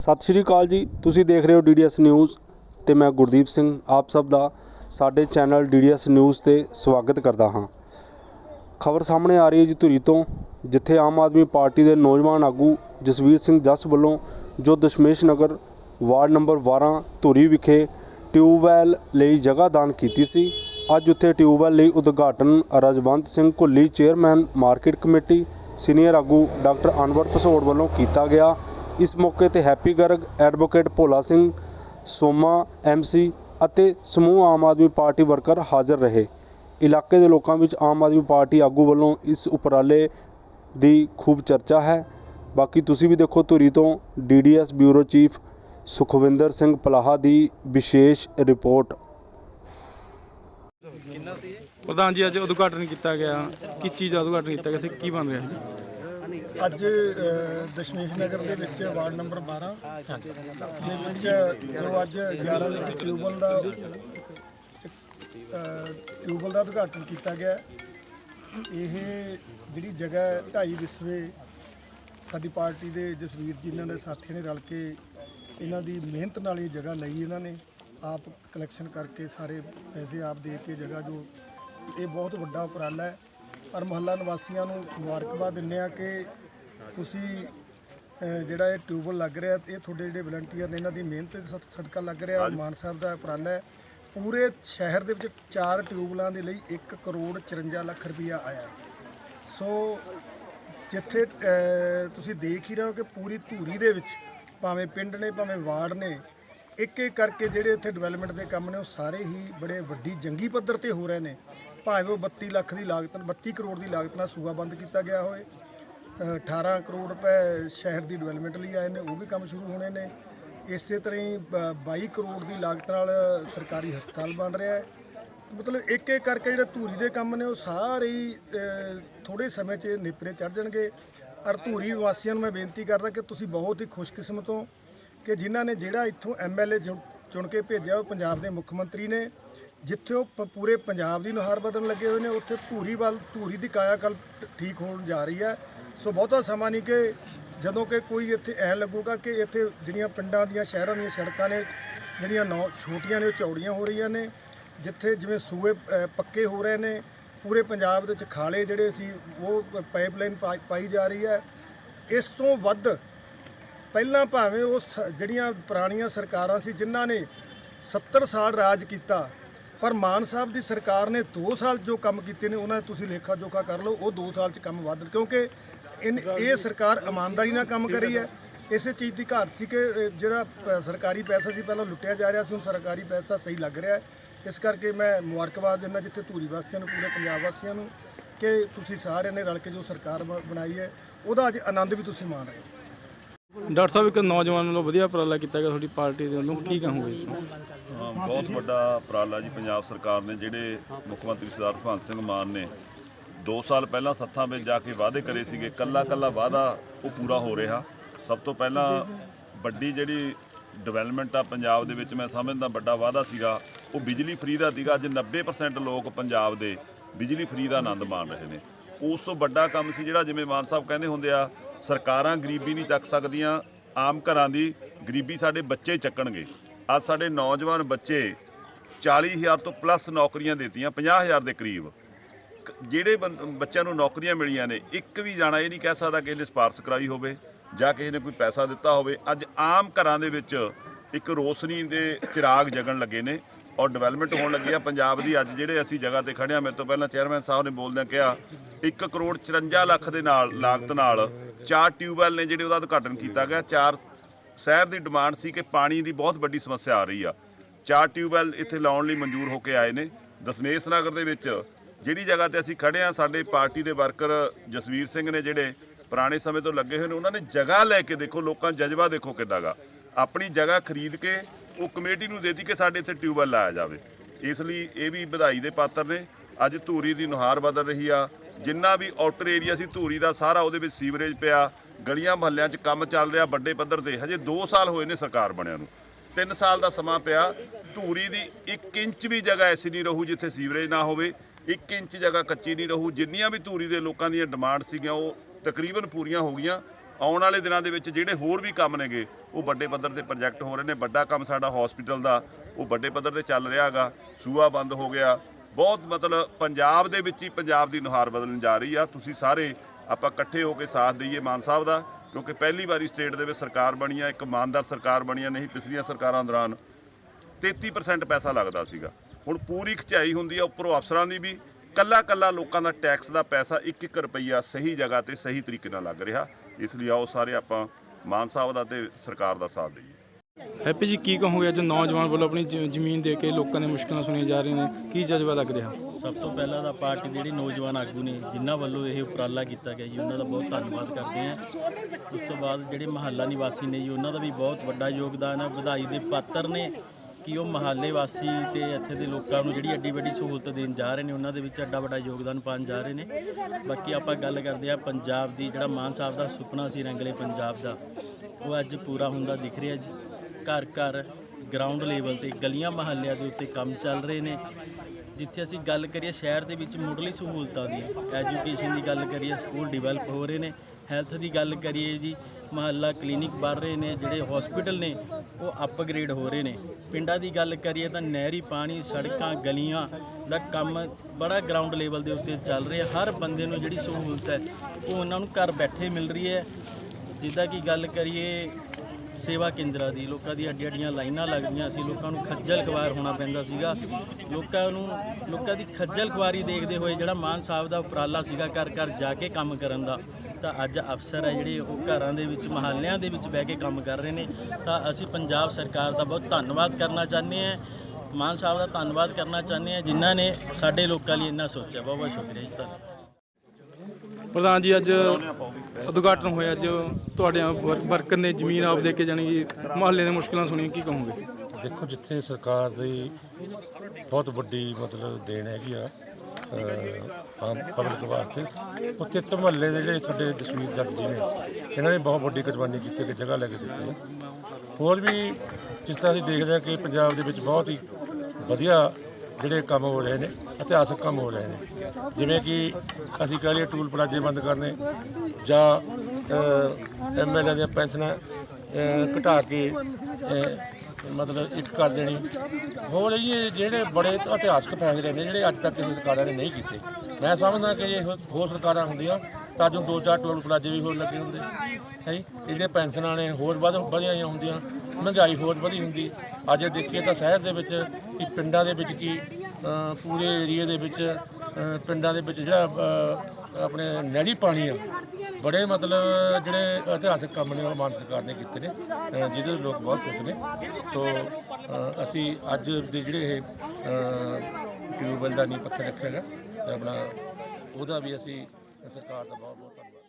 ਸਤਿ ਸ਼੍ਰੀ ਅਕਾਲ ਜੀ। ਤੁਸੀਂ ਦੇਖ ਰਹੇ ਹੋ ਡੀਡੀਐਸ ਨਿਊਜ਼ ਤੇ ਮੈਂ ਗੁਰਦੀਪ ਸਿੰਘ ਆਪ ਸਭ ਦਾ ਸਾਡੇ ਚੈਨਲ ਡੀਡੀਐਸ ਨਿਊਜ਼ ਤੇ ਸਵਾਗਤ ਕਰਦਾ ਹਾਂ। ਖਬਰ ਸਾਹਮਣੇ ਆ ਰਹੀ ਹੈ ਜੀ ਧੁਰੀ ਤੋਂ, ਜਿੱਥੇ ਆਮ ਆਦਮੀ ਪਾਰਟੀ ਦੇ ਨੌਜਵਾਨ ਆਗੂ ਜਸਵੀਰ ਸਿੰਘ ਜੱਸ ਵੱਲੋਂ ਜੋ ਦਸ਼ਮੇਸ਼ ਨਗਰ ਵਾਰਡ ਨੰਬਰ 12 ਧੁਰੀ ਵਿਖੇ ਟਿਊਬਵੈੱਲ ਲਈ ਜਗ੍ਹਾ ਦਾਨ ਕੀਤੀ ਸੀ, ਅੱਜ ਉੱਥੇ ਟਿਊਬਵੈੱਲ ਲਈ ਉਦਘਾਟਨ Rajwant Singh Ghulli, chairman market committee, senior ਆਗੂ ਡਾਕਟਰ ਅਨਵਰ ਭਸੋੜ ਵੱਲੋਂ ਕੀਤਾ ਗਿਆ ਇਸ ਮੌਕੇ ਤੇ Happy Garg advocate Bhola Singh Soma MC ਅਤੇ ਸਮੂਹ ਆਮ ਆਦਮੀ ਪਾਰਟੀ ਵਰਕਰ ਹਾਜ਼ਰ ਰਹੇ। ਇਲਾਕੇ ਦੇ ਲੋਕਾਂ ਵਿੱਚ ਆਮ ਆਦਮੀ ਪਾਰਟੀ ਆਗੂ ਵੱਲੋਂ ਇਸ ਉਪਰਾਲੇ ਦੀ ਖੂਬ ਚਰਚਾ ਹੈ। ਬਾਕੀ ਤੁਸੀਂ ਵੀ ਦੇਖੋ ਧੁਰੀ ਤੋਂ DDS bureau chief Sukhwinder Singh Palaha ਦੀ ਵਿਸ਼ੇਸ਼ ਰਿਪੋਰਟ। ਪ੍ਰਧਾਨ ਜੀ ਅੱਜ ਉਦਘਾਟਨ ਕੀਤਾ ਗਿਆ। ਕਿਸ ਚੀਜ਼ ਦਾ ਉਦਘਾਟਨ ਕੀਤਾ ਗਿਆ ਸੀ? ਕੀ ਬਣ ਰਿਹਾ ਜੀ ਅੱਜ ਅ, ਦਸ਼ਮੇਸ਼ ਨਗਰ ਦੇ ਵਿੱਚ ਵਾਰਡ ਨੰਬਰ 12 ਦੇ ਵਿੱਚ ਜੋ ਅੱਜ 11 ਵਿੱਚ ਟਿਊਬਲ ਦਾ ਅ, ਟਿਊਬਲ ਦਾ ਉਦਘਾਟਨ ਕੀਤਾ ਗਿਆ ਇਹ ਜਿਹੜੀ ਜਗ੍ਹਾ ਢਾਈ ਵਿਸਵੇ ਸਾਡੀ ਪਾਰਟੀ ਦੇ ਜਸਵੀਰ ਜੀ ਇਹਨਾਂ ਦੇ ਸਾਥੀਆਂ ਨੇ ਰਲ ਕੇ ਇਹਨਾਂ ਦੀ ਮਿਹਨਤ ਨਾਲ ਇਹ ਜਗ੍ਹਾ ਲਈ ਇਹਨਾਂ ਨੇ। ਆਪ ਕਲੈਕਸ਼ਨ ਕਰਕੇ ਸਾਰੇ ਪੈਸੇ ਆਪ ਦੇ ਕੇ ਜਗ੍ਹਾ ਜੋ ਇਹ ਬਹੁਤ ਵੱਡਾ ਉਪਰਾਲਾ ਹੈ। ਪਰ ਮੁਹੱਲਾ ਨਿਵਾਸੀਆਂ ਨੂੰ ਮੁਬਾਰਕਬਾਦ ਦਿੰਦੇ ਆ ਕਿ ਤੁਸੀਂ ਜਿਹੜਾ ਇਹ ਟਿਊਬਲ ਲੱਗ ਰਿਹਾ ਇਹ ਤੁਹਾਡੇ ਜਿਹੜੇ ਵਲੰਟੀਅਰ ਨੇ ਇਹਨਾਂ ਦੀ ਮਿਹਨਤ ਦੇ ਸਦ- ਸਦਕਾ ਲੱਗ ਰਿਹਾ। ਔਰ ਮਾਨ ਸਾਹਿਬ ਦਾ ਉਪਰਾਲਾ ਹੈ। ਪੂਰੇ ਸ਼ਹਿਰ ਦੇ ਵਿੱਚ ਚਾਰ ਟਿਊਬਲਾਂ ਦੇ ਲਈ 1 ਕਰੋੜ 54 ਲੱਖ ਰੁਪਇਆ ਆਇਆ। ਸੋ ਜਿੱਥੇ ਤੁਸੀਂ ਦੇਖ ਹੀ ਰਹੇ ਹੋ ਕਿ ਪੂਰੀ ਧੂਰੀ ਦੇ ਵਿੱਚ ਭਾਵੇਂ ਪਿੰਡ ਨੇ ਭਾਵੇਂ ਵਾਰਡ ਨੇ ਇੱਕ ਇੱਕ ਕਰਕੇ ਜਿਹੜੇ ਇੱਥੇ ਡਿਵੈਲਪਮੈਂਟ ਦੇ ਕੰਮ ਨੇ ਉਹ ਸਾਰੇ ਹੀ ਬੜੇ ਵੱਡੀ ਜੰਗੀ ਪੱਧਰ ਤੇ ਹੋ ਰਹੇ ਨੇ। ਭਾਵੇਂ ਉਹ 32 ਲੱਖ ਦੀ ਲਾਗਤ ਨਾਲ 32 ਕਰੋੜ ਦੀ ਲਾਗਤ ਨਾਲ ਸੂਆ ਬੰਦ ਕੀਤਾ ਗਿਆ ਹੋਵੇ, ਅਹ 18 ਕਰੋੜ ਰੁਪਏ ਸ਼ਹਿਰ ਦੀ ਡਿਵੈਲਪਮੈਂਟ ਲਈ ਆਏ ਨੇ, ਉਹ ਵੀ ਕੰਮ ਸ਼ੁਰੂ ਹੋਣੇ ਨੇ। ਇਸੇ ਤਰ੍ਹਾਂ ਹੀ ਬ- 22 ਕਰੋੜ ਦੀ ਲਾਗਤ ਨਾਲ ਸਰਕਾਰੀ ਹਸਪਤਾਲ ਬਣ ਰਿਹਾ ਹੈ। ਮਤਲਬ ਇੱਕ ਇੱਕ ਕਰਕੇ ਜਿਹੜੇ ਧੂਰੀ ਦੇ ਕੰਮ ਨੇ, ਉਹ ਸਾਰੇ ਹੀ ਥੋੜੇ ਸਮੇਂ 'ਚ ਨਿਪਰੇ ਚੜ ਜਾਣਗੇ। ਔਰ ਧੂਰੀ ਨਿਵਾਸੀਆਂ ਨੂੰ ਮੈਂ ਬੇਨਤੀ ਕਰਦਾ ਕਿ ਤੁਸੀਂ ਬਹੁਤ ਹੀ ਖੁਸ਼ਕਿਸਮਤ ਹੋ ਕਿ ਜਿਨ੍ਹਾਂ ਨੇ ਜਿਹੜਾ ਇੱਥੋਂ ਐਮਐਲਏ ਚੁਣ ਕੇ ਭੇਜਿਆ, ਉਹ ਪੰਜਾਬ ਦੇ ਮੁੱਖ ਮੰਤਰੀ ਨੇ। ਜਿੱਥੇ ਉਹ ਪ- ਪੂਰੇ ਪੰਜਾਬ ਦੀ ਨੁਹਾਰ ਬਦਲਣ ਲੱਗੇ ਹੋਏ ਨੇ ਉੱਥੇ ਧੂਰੀ ਵੱਲ ਧੂਰੀ ਦੀ ਕਾਇਆ ਕਲਪ ਠੀਕ ਹੋਣ ਜਾ ਰਹੀ ਹੈ। ਸੋ ਬਹੁਤਾ ਸਮਾਂ ਨਹੀਂ ਕਿ ਜਦੋਂ ਕਿ ਕੋਈ ਇੱਥੇ ਐ ਲੱਗੂਗਾ ਕਿ ਇੱਥੇ ਜਿਹੜੀਆਂ ਪਿੰਡਾਂ ਦੀਆਂ ਸ਼ਹਿਰਾਂ ਦੀਆਂ ਸੜਕਾਂ ਨੇ ਜਿਹੜੀਆਂ ਨੌ ਛੋਟੀਆਂ ਨੇ ਉਹ ਚੌੜੀਆਂ ਹੋ ਰਹੀਆਂ ਨੇ ਜਿੱਥੇ ਜਿਵੇਂ ਸੂਏ ਅ, ਪੱਕੇ ਹੋ ਰਹੇ ਨੇ ਪੂਰੇ ਪੰਜਾਬ ਦੇ ਵਿੱਚ ਖਾਲੇ ਜਿਹੜੇ ਸੀ ਉਹ ਪਾਈਪਲਾਈਨ ਪਾਈ ਜਾ ਰਹੀ ਹੈ। ਇਸ ਤੋਂ ਵੱਧ ਪਹਿਲਾਂ ਭਾਵੇਂ ਉਹ ਸ- ਜਿਹੜੀਆਂ ਪੁਰਾਣੀਆਂ ਸਰਕਾਰਾਂ ਸੀ ਜਿਨ੍ਹਾਂ ਨੇ 70 ਸਾਲ ਰਾਜ ਕੀਤਾ ਪਰ ਮਾਨ ਸਾਹਿਬ ਦੀ ਸਰਕਾਰ ਨੇ 2 ਸਾਲ ਜੋ ਕੰਮ ਕੀਤੇ ਨੇ ਉਹਨਾਂ ਦਾ ਤੁਸੀਂ ਲੇਖਾ ਜੋਖਾ ਕਰ ਲਓ ਉਹ 2 ਸਾਲ 'ਚ ਕੰਮ ਵੱਧ ਕਿਉਂਕਿ ਇਨ ਇਹ ਸਰਕਾਰ ਇਮਾਨਦਾਰੀ ਨਾਲ ਕੰਮ ਕਰੀ ਹੈ। ਇਸੇ ਚੀਜ਼ ਦੀ ਘਾਟ ਸੀ ਕਿ ਜਿਹੜਾ ਪ- ਸਰਕਾਰੀ ਪੈਸਾ ਸੀ ਪਹਿਲਾਂ ਲੁੱਟਿਆ ਜਾ ਰਿਹਾ ਸੀ ਹੁਣ ਸਰਕਾਰੀ ਪੈਸਾ ਸਹੀ ਲੱਗ ਰਿਹਾ ਹੈ। ਇਸ ਕਰਕੇ ਮੈਂ ਮੁਬਾਰਕਬਾਦ ਦਿੰਦਾ ਜਿੱਥੇ ਧੂਰੀ ਵਾਸੀਆਂ ਨੂੰ ਪੂਰੇ ਪੰਜਾਬ ਵਾਸੀਆਂ ਨੂੰ ਕਿ ਤੁਸੀਂ ਸਾਰਿਆਂ ਨੇ ਰਲ ਕੇ ਜੋ ਸਰਕਾਰ ਬਣਾਈ ਹੈ ਉਹਦਾ ਅੱਜ ਆਨੰਦ ਵੀ ਤੁਸੀਂ ਮਾਣ ਰਹੇ ਹੋ। ਡਾਕਟਰ ਸਾਹਿਬ ਇੱਕ ਨੌਜਵਾਨ ਵੱਲੋਂ ਵਧੀਆ ਉਪਰਾਲਾ ਕੀਤਾ ਗਿਆ ਤੁਹਾਡੀ ਪਾਰਟੀ ਦੇ ਵੱਲੋਂ ਕੀ ਕਹੋਗੇ ਇਸ ਨੂੰ? ਹਾਂ, ਬਹੁਤ ਵੱਡਾ ਉਪਰਾਲਾ ਜੀ ਪੰਜਾਬ ਸਰਕਾਰ ਨੇ, ਜਿਹੜੇ ਮੁੱਖ ਮੰਤਰੀ ਸਰਦਾਰ ਭਗਵੰਤ ਸਿੰਘ ਮਾਨ ਨੇ 2 ਸਾਲ ਪਹਿਲਾਂ ਸੱਥਾਂ ਵਿੱਚ ਜਾ ਕੇ ਵਾਅਦੇ ਕਰੇ ਸੀਗੇ, ਕੱਲਾ ਕੱਲਾ ਵਾਅਦਾ ਉਹ ਪੂਰਾ ਹੋ ਰਿਹਾ। ਸਭ ਤੋਂ ਪਹਿਲਾਂ ਵੱਡੀ ਜਿਹੜੀ ਡਿਵੈਲਪਮੈਂਟ ਆ ਪੰਜਾਬ ਦੇ ਵਿੱਚ, ਮੈਂ ਸਮਝਦਾ ਵੱਡਾ ਵਾਅਦਾ ਸੀਗਾ, ਉਹ ਬਿਜਲੀ ਫ੍ਰੀ ਦਾ ਸੀਗਾ। ਅੱਜ 90% ਲੋਕ ਪੰਜਾਬ ਦੇ ਬਿਜਲੀ ਫ੍ਰੀ ਦਾ ਆਨੰਦ ਮਾਣ ਰਹੇ ਨੇ। ਉਸ ਤੋਂ ਵੱਡਾ ਕੰਮ ਸੀ ਜਿਹੜਾ, ਜਿਵੇਂ ਮਾਨ ਸਾਹਿਬ ਕਹਿੰਦੇ ਹੁੰਦੇ ਆ, ਸਰਕਾਰਾਂ ਗਰੀਬੀ ਨਹੀਂ ਚੱਕ ਸਕਦੀਆਂ, ਆਮ ਘਰਾਂ ਦੀ ਗਰੀਬੀ ਸਾਡੇ ਬੱਚੇ ਚੱਕਣਗੇ। ਅੱਜ ਸਾਡੇ ਨੌਜਵਾਨ ਬੱਚੇ 40000 ਤੋਂ ਪਲੱਸ ਨੌਕਰੀਆਂ ਦਿੱਤੀਆਂ 50000 ਦੇ ਕਰੀਬ। ਜਿਹੜੇ ਬੰਦ- ਬੱਚਿਆਂ ਨੂੰ ਨੌਕਰੀਆਂ ਮਿਲੀਆਂ ਨੇ, ਇੱਕ ਵੀ ਜਾਣਾ ਇਹ ਨਹੀਂ ਕਹਿ ਸਕਦਾ ਕਿ ਇਹਨੇ ਸਪਾਰਸ਼ ਕਰਾਈ ਹੋਵੇ ਜਾਂ ਕਿਸੇ ਨੇ ਕੋਈ ਪੈਸਾ ਦਿੱਤਾ ਹੋਵੇ। ਅੱਜ ਆਮ ਘਰਾਂ ਦੇ ਵਿੱਚ ਇੱਕ ਰੋਸ਼ਨੀ ਦੇ ਚਿਰਾਗ ਜਗਣ ਲੱਗੇ ਨੇ ਔਰ ਡਿਵੈਲਪਮੈਂਟ ਹੋਣ ਲੱਗੀ ਆ। ਪੰਜਾਬ ਦੀ ਅੱਜ ਜਿਹੜੇ ਅਸੀਂ ਜਗ੍ਹਾ ਤੇ ਖੜੇ ਆ ਮੇਰੇ ਤੋਂ ਪਹਿਲਾਂ ਚੇਅਰਮੈਨ ਸਾਹਿਬ ਨੇ ਬੋਲਦਿਆਂ ਕਿਹਾ 1 ਕਰੋੜ 54 ਲੱਖ ਦੇ ਨਾਲ, ਲਾਗਤ ਨਾਲ ਚਾਰ ਟਿਊਬਵੈੱਲ ਨੇ ਜਿਹੜੇ ਉਹਦਾ ਉਦਘਾਟਨ ਕੀਤਾ ਗਿਆ, ਚਾਰ ਸ਼ਹਿਰ ਦੀ ਡਿਮਾਂਡ ਸੀ ਕਿ ਪਾਣੀ ਦੀ ਬਹੁਤ ਵੱਡੀ ਸਮੱਸਿਆ ਆ ਰਹੀ ਆ। ਚਾਰ ਟਿਊਬਵੈੱਲ ਇੱਥੇ ਲਾਉਣ ਲਈ ਮਨਜ਼ੂਰ ਹੋ ਕੇ ਆਏ ਨੇ। ਦਸਮੇਸ਼ ਨਗਰ ਦੇ ਵਿੱਚ ਜਿਹੜੀ ਜਗ੍ਹਾ ਤੇ ਅਸੀਂ ਖੜੇ ਆ ਸਾਡੇ ਪਾਰਟੀ ਦੇ ਵਰਕਰ ਜਸਵੀਰ ਸਿੰਘ ਨੇ ਜਿਹੜੇ ਪੁਰਾਣੇ ਸਮੇਂ ਤੋਂ ਲੱਗੇ ਹੋਏ ਨੇ, ਉਹਨਾਂ ਨੇ ਜਗ੍ਹਾ ਲੈ ਕੇ ਦੇਖੋ, ਲੋਕਾਂ ਜਜ਼ਬਾ ਦੇਖੋ ਕਿੱਦਾਂ ਗਾ ਆਪਣੀ ਜਗ੍ਹਾ ਖਰੀਦ ਕੇ ਉਹ ਕਮੇਟੀ ਨੂੰ ਦੇ ਦੇਤੀ ਕਿ ਸਾਡੇ ਇੱਥੇ ਟਿਊਬਵੈੱਲ ਲਾਇਆ ਜਾਵੇ। ਇਸ ਲਈ ਇਹ ਵੀ ਵਧਾਈ ਦੇ ਪਾਤਰ ਨੇ। ਅੱਜ ਧੂਰੀ ਦੀ ਨੁਹਾਰ ਬਦਲ ਰਹੀ ਆ। ਜਿੰਨਾ ਵੀ ਆਊਟਰ ਏਰੀਆ ਸੀ, ਧੂਰੀ ਦਾ ਸਾਰਾ ਉਹਦੇ ਵਿੱਚ ਸੀਵਰੇਜ ਪਿਆ। ਗਲੀਆਂ ਮਹੱਲਿਆਂ 'ਚ ਕੰਮ ਚੱਲ ਰਿਹਾ ਵੱਡੇ ਪੱਧਰ ਤੇ। ਹਜੇ 2 ਸਾਲ ਹੋਏ ਨੇ ਸਰਕਾਰ ਬਣਿਆ ਨੂੰ। 3 ਸਾਲ ਦਾ ਸਮਾਂ ਪਿਆ। ਧੂਰੀ ਦੀ 1 ਇੰਚ ਵੀ ਜਗ੍ਹਾ ਐਸੀ ਨਹੀਂ ਰਹੂ ਜਿੱਥੇ ਸੀਵਰੇਜ ਨਾ ਹੋਵੇ। 1 ਇੰਚ ਜਗ੍ਹਾ ਕੱਚੀ ਨਹੀਂ ਰਹੂ। ਜਿੰਨੀਆਂ ਵੀ ਧੂਰੀ ਦੇ ਲੋਕਾਂ ਦੀਆਂ ਡਿਮਾਂਡ ਸੀਗੀਆਂ, ਉਹ ਤਕਰੀਬਨ ਪੂਰੀਆਂ ਹੋ ਗਈਆਂ। ਆਉਣ ਵਾਲੇ ਦਿਨਾਂ ਦੇ ਵਿੱਚ ਜਿਹੜੇ ਹੋਰ ਵੀ ਕੰਮ ਨੇਗੇ, ਉਹ ਵੱਡੇ ਪੱਧਰ ਤੇ ਪ੍ਰੋਜੈਕਟ ਹੋ ਰਹੇ ਨੇ। ਵੱਡਾ ਕੰਮ ਸਾਡਾ ਹਸਪੀਟਲ ਦਾ, ਉਹ ਵੱਡੇ ਪੱਧਰ ਤੇ ਚੱਲ ਰਿਹਾ ਹੈਗਾ। ਸੂਆ ਬੰਦ ਹੋ ਗਿਆ। ਬਹੁਤ ਮਤਲਬ ਪੰਜਾਬ ਦੇ ਵਿੱਚ ਹੀ ਪੰਜਾਬ ਦੀ ਨੁਹਾਰ ਬਦਲਣ ਜਾ ਰਹੀ ਆ। ਤੁਸੀਂ ਸਾਰੇ ਆਪਾਂ ਇਕੱਠੇ ਹੋ ਕੇ ਸਾਥ ਦਈਏ ਮਾਨ ਸਾਹਿਬ ਦਾ, ਕਿਉਂਕਿ ਪਹਿਲੀ ਵਾਰੀ ਸਟੇਟ ਦੇ ਵਿੱਚ ਸਰਕਾਰ ਬਣੀ ਆ, ਇੱਕ ਇਮਾਨਦਾਰ ਸਰਕਾਰ ਬਣੀ ਆ, ਨਹੀਂ ਪਿਛਲੀਆਂ ਸਰਕਾਰਾਂ ਦੌਰਾਨ 33% ਪੈਸਾ ਲੱਗਦਾ ਸੀਗਾ। ਹੁਣ ਪੂਰੀ ਖਚਾਈ ਹੁੰਦੀ ਆ ਉੱਪਰੋਂ ਅਫਸਰਾਂ ਦੀ ਵੀ ਕੱਲਾ ਕੱਲਾ ਲੋਕਾਂ ਦਾ ਟੈਕਸ ਦਾ ਪੈਸਾ 1-1 ਰੁਪਈਆ ਸਹੀ ਜਗ੍ਹਾ ਤੇ ਸਹੀ ਤਰੀਕੇ ਨਾਲ ਲੱਗ ਰਿਹਾ। ਇਸ ਲਈ ਆਓ ਸਾਰੇ ਆਪਾਂ ਮਾਨ ਸਾਹਿਬ ਦਾ ਤੇ ਸਰਕਾਰ ਦਾ ਸਾਥ ਦਈਏ। ਹੈਪੀ ਜੀ, ਕੀ ਕਹੋਗੇ? ਅੱਜ ਨੌਜਵਾਨ ਵੱਲੋਂ ਆਪਣੀ ਜ- ਜ਼ਮੀਨ ਦੇ ਕੇ ਲੋਕਾਂ ਦੀਆਂ ਮੁਸ਼ਕਲਾਂ ਸੁਣੀਆਂ ਜਾ ਰਹੀਆਂ ਨੇ। ਕੀ ਜਜ਼ਬਾ ਲੱਗ ਰਿਹਾ? ਸਭ ਤੋਂ ਪਹਿਲਾਂ ਤਾਂ ਪਾਰਟੀ ਦੇ ਜਿਹੜੇ ਨੌਜਵਾਨ ਆਗੂ ਨੇ, ਜਿਨ੍ਹਾਂ ਵੱਲੋਂ ਇਹ ਉਪਰਾਲਾ ਕੀਤਾ ਗਿਆ ਜੀ, ਉਹਨਾਂ ਦਾ ਬਹੁਤ ਧੰਨਵਾਦ ਕਰਦੇ ਹਾਂ। ਉਸ ਤੋਂ ਬਾਅਦ ਜਿਹੜੇ ਮਹੱਲਾ ਨਿਵਾਸੀ ਨੇ ਜੀ, ਉਹਨਾਂ ਦਾ ਵੀ ਬਹੁਤ ਵੱਡਾ ਯੋਗਦਾਨ ਹੈ, ਵਧਾਈ ਦੇ ਪਾਤਰ ਨੇ ਕਿ ਉਹ ਮਹੱਲੇ ਵਾਸੀ ਤੇ ਇੱਥੇ ਦੇ ਲੋਕਾਂ ਨੂੰ ਜਿਹੜੀ ਐਡੀ ਵੱਡੀ ਸਹੂਲਤ ਦੇਣ ਜਾ ਰਹੇ ਨੇ, ਉਹਨਾਂ ਦੇ ਵਿੱਚ ਐਡਾ ਵੱਡਾ ਯੋਗਦਾਨ ਪਾਉਣ ਜਾ ਰਹੇ ਨੇ। ਬਾਕੀ ਆਪਾਂ ਗੱਲ ਕਰਦੇ ਹਾਂ ਪੰਜਾਬ ਦੀ, ਜਿਹੜਾ ਮਾਨ ਸਾਹਿਬ ਦਾ ਸੁਪਨਾ ਸੀ ਰੰਗਲੇ ਪੰਜਾਬ ਦਾ, ਉਹ ਅੱਜ ਪੂਰਾ ਹੁੰਦਾ ਦਿਖ ਰਿਹਾ ਜੀ। ਘਰ ਘਰ ਗਰਾਊਂਡ ਲੈਵਲ ਤੇ ਗਲੀਆਂ ਮਹੱਲਿਆਂ ਦੇ ਉੱਤੇ ਕੰਮ ਚੱਲ ਰਹੇ ਨੇ। ਜਿੱਥੇ ਅਸੀਂ ਗੱਲ ਕਰੀਏ ਸ਼ਹਿਰ ਦੇ ਵਿੱਚ ਮੁੱਢਲੀ ਸਹੂਲਤਾਂ ਦੀ ਐਜੂਕੇਸ਼ਨ ਦੀ ਗੱਲ ਕਰੀਏ ਸਕੂਲ ਡਿਵੈਲਪ ਹੋ ਰਹੇ ਨੇ। ਹੈਲਥ ਦੀ ਗੱਲ ਕਰੀਏ ਜੀ, ਮਹੱਲਾ ਕਲੀਨਿਕ ਬਣ ਰਹੇ ਨੇ, ਜਿਹੜੇ ਹਸਪੀਟਲ ਨੇ, ਉਹ ਅਪਗ੍ਰੇਡ ਹੋ ਰਹੇ ਨੇ। ਪਿੰਡਾਂ ਦੀ ਗੱਲ ਕਰੀਏ ਤਾਂ ਨਹਿਰੀ ਪਾਣੀ, ਸੜਕਾਂ, ਗਲੀਆਂ ਦਾ ਕੰਮ ਬੜਾ ਗਰਾਊਂਡ ਲੈਵਲ ਦੇ ਉੱਤੇ ਚੱਲ ਰਿਹਾ। ਹਰ ਬੰਦੇ ਨੂੰ ਜਿਹੜੀ ਸਹੂਲਤ ਹੈ, ਉਹ ਉਹਨਾਂ ਨੂੰ ਘਰ ਬੈਠੇ ਮਿਲ ਰਹੀ ਹੈ। ਜਿੱਦਾਂ ਕਿ ਗੱਲ ਕਰੀਏ ਸੇਵਾ ਕੇਂਦਰਾਂ ਦੀ, ਲੋਕਾਂ ਦੀ ਅੱਡੀਆਂ ਅੱਡੀਆਂ ਲਾਈਨਾਂ ਲੱਗਦੀਆਂ ਸੀ, ਲੋਕਾਂ ਨੂੰ ਖੱਜਲ ਖਵਾਰ ਹੋਣਾ ਪੈਂਦਾ ਸੀਗਾ। ਲੋਕਾਂ ਨੂੰ, ਲੋਕਾਂ ਦੀ ਖੱਜਲ ਖਵਾਰੀ ਦੇਖਦੇ ਹੋਏ ਜਿਹੜਾ ਮਾਨ ਸਾਹਿਬ ਦਾ ਉਪਰਾਲਾ ਸੀਗਾ ਘਰ ਘਰ ਜਾ ਕੇ ਕੰਮ ਕਰਨ ਦਾ, ਤਾਂ ਅੱਜ ਅਫਸਰ ਹੈ ਜਿਹੜੇ ਉਹ ਘਰਾਂ ਦੇ ਵਿੱਚ, ਮਹੱਲਿਆਂ ਦੇ ਵਿੱਚ ਬਹਿ ਕੇ ਕੰਮ ਕਰ ਰਹੇ ਨੇ। ਤਾਂ ਅਸੀਂ ਪੰਜਾਬ ਸਰਕਾਰ ਦਾ ਬਹੁਤ ਧੰਨਵਾਦ ਕਰਨਾ ਚਾਹੁੰਦੇ ਹਾਂ। ਮਾਨ ਸਾਹਿਬ ਦਾ ਧੰਨਵਾਦ ਕਰਨਾ ਚਾਹੁੰਦੇ ਹਾਂ, ਜਿਨ੍ਹਾਂ ਨੇ ਸਾਡੇ ਲੋਕਾਂ ਲਈ ਇੰਨਾ ਸੋਚਿਆ। ਬਹੁਤ ਬਹੁਤ ਸ਼ੁਕਰੀਆ ਜੀ, ਧੰਨਵਾਦ। ਪ੍ਰਧਾਨ ਜੀ ਅੱਜ ਉਦਘਾਟਨ ਹੋਇਆ ਅੱਜ ਤੁਹਾਡੇ ਵਰ- ਵਰਕਰ ਨੇ ਜ਼ਮੀਨ ਆਪ ਦੇ ਕੇ ਜਾਣੀ ਮਹੱਲੇ ਦੀਆਂ ਮੁਸ਼ਕਲਾਂ ਸੁਣੀਆਂ ਕੀ ਕਹੋਗੇ? ਦੇਖੋ ਜਿੱਥੇ ਸਰਕਾਰ ਦੀ ਬਹੁਤ ਵੱਡੀ ਮਤਲਬ ਦੇਣ ਹੈਗੀ ਆ ਅਹ, ਆਮ ਪਬਲਿਕ ਵਾਸਤੇ ਉੱਥੇ ਤੇ ਮਹੱਲੇ ਦੇ ਜਿਹੜੇ ਸਾਡੇ ਜਸਵੀਰ ਜੱਟ ਜੀ ਨੇ ਇਹਨਾਂ ਨੇ ਬਹੁਤ ਵੱਡੀ ਕੁਰਬਾਨੀ ਕੀਤੀ ਕਿ ਜਗ੍ਹਾ ਲੈ ਕੇ ਦਿੱਤੀ ਹੈ ਹੋਰ ਵੀ ਜਿਸ ਤਰ੍ਹਾਂ ਅਸੀਂ ਦੇਖਦੇ ਹਾਂ ਕਿ ਪੰਜਾਬ ਦੇ ਵਿੱਚ ਬਹੁਤ ਹੀ ਵਧੀਆ ਜਿਹੜੇ ਕੰਮ ਹੋ ਰਹੇ ਨੇ, ਇਤਿਹਾਸਕ ਕੰਮ ਹੋ ਰਹੇ ਨੇ। ਜਿਵੇਂ ਕਿ ਅਸੀਂ ਕਹ ਲਈਏ ਟੂਲ ਪਲਾਜੇ ਬੰਦ ਕਰਨੇ ਜਾਂ ਐਮਐਲਏ ਦੀਆਂ ਪੈਨਸ਼ਨਾਂ ਘਟਾ ਕੇ ਮਤਲਬ ਇੱਕ ਕਰ ਦੇਣੀ। ਹੋਰ ਇਹ ਜਿਹੜੇ ਬੜੇ ਇਤਿਹਾਸਕ ਫੈਸਲੇ ਨੇ, ਜਿਹੜੇ ਅੱਜ ਤੱਕ ਕਿਸੇ ਸਰਕਾਰਾਂ ਨੇ ਨਹੀਂ ਕੀਤੇ। ਮੈਂ ਸਮਝਦਾ ਕਿ ਇਹ ਹੋਰ ਸਰਕਾਰਾਂ ਹੁੰਦੀਆਂ, ਤਾਂ ਜੋ ਦੋ ਚਾਰ ਟੋਲ ਪਲਾਜੇ ਵੀ ਹੋਰ ਲੱਗੇ ਹੁੰਦੇ। ਹੈ? ਇਹ ਜਿਹੜੀਆਂ ਪੈਨਸ਼ਨਾਂ ਨੇ ਹੋਰ ਵੱਧ ਵਧੀਆਂ ਹੁੰਦੀਆਂ, ਮਹਿੰਗਾਈ ਹੋਰ ਵਧੀ ਹੁੰਦੀ। ਅੱਜ ਦੇਖੀਏ ਤਾਂ ਸ਼ਹਿਰ ਦੇ ਵਿੱਚ ਕਿ ਪਿੰਡਾਂ ਦੇ ਵਿੱਚ ਕੀ ਪੂਰੇ ਏਰੀਏ ਦੇ ਵਿੱਚ ਪਿੰਡਾਂ ਦੇ ਵਿੱਚ ਜਿਹੜਾ ਆਪਣੇ ਨਹਿਰੀ ਪਾਣੀ ਆ ਬੜੇ ਮਤਲਬ ਜਿਹੜੇ ਇਤਿਹਾਸਕ ਕੰਮ ਨੇ ਉਹ ਮਾਨ ਸਰਕਾਰ ਨੇ ਕੀਤੇ ਨੇ, ਅਹ ਜਿਹਦੇ ਤੋਂ ਲੋਕ ਬਹੁਤ ਖੁਸ਼ ਨੇ। ਸੋ, ਅਹ ਅਸੀਂ ਅੱਜ ਦੇ ਜਿਹੜੇ ਇਹ ਟਿਊਬਵੈੱਲ ਦਾ ਨੀਂਹ ਪੱਥਰ ਰੱਖਿਆ ਹੈਗਾ ਤੇ ਆਪਣਾ ਉਹਦਾ ਵੀ ਅਸੀਂ, ਸਰਕਾਰ ਦਾ ਬਹੁਤ ਬਹੁਤ ਧੰਨਵਾਦ।